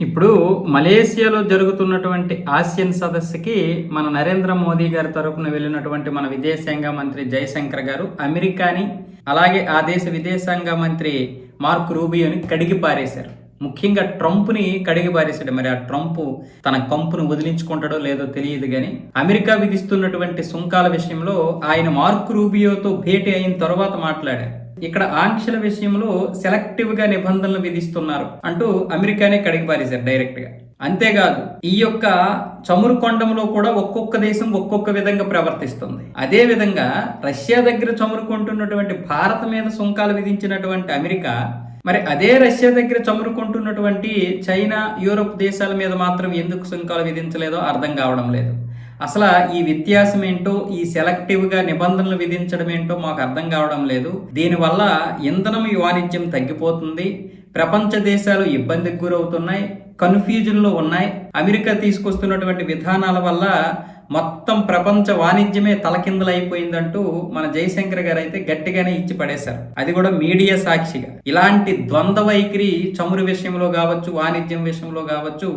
ఇప్పుడు మలేసియాలో జరుగుతున్నటువంటి ఆసియన్ సదస్సుకి మన నరేంద్ర మోదీ గారి తరఫున వెళ్ళినటువంటి మన విదేశాంగ మంత్రి జయశంకర్ గారు అమెరికాని అలాగే ఆ దేశ విదేశాంగ మంత్రి మార్క్ రూబియోని కడిగి పారేశారు. ముఖ్యంగా ట్రంప్ని కడిగి పారేశాడు. మరి ఆ ట్రంప్ తన కంపును వదిలించుకుంటాడో లేదో తెలియదు కానీ అమెరికా విధిస్తున్నటువంటి సుంకాల విషయంలో ఆయన మార్క్ రూబియోతో భేటీ అయిన తర్వాత మాట్లాడారు. ఇక్కడ ఆంక్షల విషయంలో సెలెక్టివ్గా నిబంధనలు విధిస్తున్నారు అంటూ అమెరికానే కడిగి పారేశారు డైరెక్ట్గా అంతేకాదు ఈ యొక్క చమురు కొండంలో కూడా ఒక్కొక్క దేశం ఒక్కొక్క విధంగా ప్రవర్తిస్తుంది. అదే విధంగా రష్యా దగ్గర చమురు కొంటున్నటువంటి భారత్ మీద సుంకాలు విధించినటువంటి అమెరికా మరి అదే రష్యా దగ్గర చమురు కొంటున్నటువంటి చైనా యూరోప్ దేశాల మీద మాత్రం ఎందుకు సుంకాలు విధించలేదో అర్థం కావడం లేదు. అసలు ఈ వ్యత్యాసం ఏంటో ఈ సెలెక్టివ్గా నిబంధనలు విధించడం ఏంటో మాకు అర్థం కావడం లేదు. దీనివల్ల ఇంధనం వాణిజ్యం తగ్గిపోతుంది. ప్రపంచ దేశాలు ఇబ్బందికి గురవుతున్నాయి. కన్ఫ్యూజన్లో ఉన్నాయి. అమెరికా తీసుకొస్తున్నటువంటి విధానాల వల్ల మొత్తం ప్రపంచ వాణిజ్యమే తలకిందులైపోయిందంటూ మన జయశంకర్ గారు అయితే గట్టిగానే ఇచ్చి పడేశారు. అది కూడా మీడియా సాక్షిగా. ఇలాంటి ద్వంద్వ వైఖరి చమురు విషయంలో కావచ్చు వాణిజ్యం విషయంలో కావచ్చు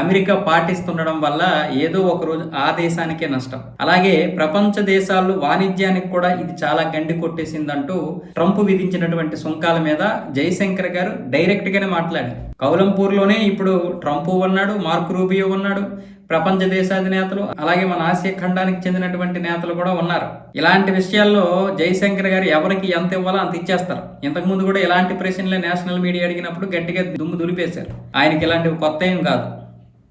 అమెరికా పాటిస్తుండడం వల్ల ఏదో ఒక రోజు ఆ దేశానికే నష్టం. అలాగే ప్రపంచ దేశాల్లో వాణిజ్యానికి కూడా ఇది చాలా గండి కొట్టేసిందంటూ ట్రంప్ విధించినటువంటి సుంకాల మీద జయశంకర్ గారు డైరెక్ట్ గానే మాట్లాడారు. కౌలంపూర్లోనే ఇప్పుడు ట్రంప్ ఉన్నాడు మార్క్ రూబియో ఉన్నాడు ప్రపంచ దేశాధినేతలు అలాగే మన ఆసియా ఖండానికి చెందినటువంటి నేతలు కూడా ఉన్నారు. ఇలాంటి విషయాల్లో జయశంకర్ గారు ఎవరికి ఎంత ఇవ్వాలో అంత ఇచ్చేస్తారు. ఇంతకుముందు కూడా ఇలాంటి ప్రశ్నలే నేషనల్ మీడియా అడిగినప్పుడు గట్టిగా దుమ్ము దులిపేశారు. ఆయనకి ఇలాంటివి కొత్త ఏం కాదు.